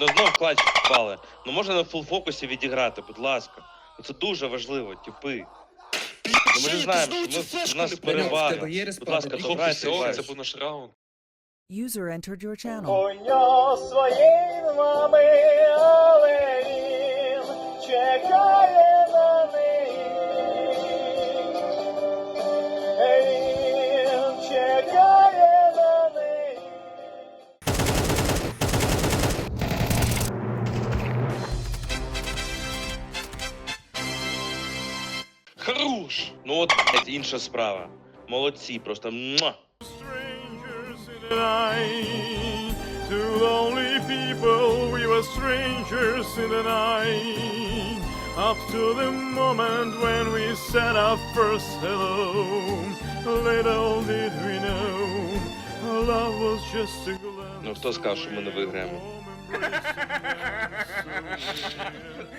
Ну знов клач впали. Ну можна на фул фокусі відіграти, будь ласка. Ну, Це дуже важливо, типи. Ну, ми ж знаємо, що ми, у нас перевага. в Будь ласка, добирайся, Все, це був наш раунд. User entered your channel. Коня своєї мами, Хорош! Ну от, блядь, інша справа. Молодці, просто муа. Strangers in the night, two lonely people, we were strangers in the night. Up to the moment when we said our first hello, little did we know, love was just a glance. Ну хто сказав, що ми не виграємо?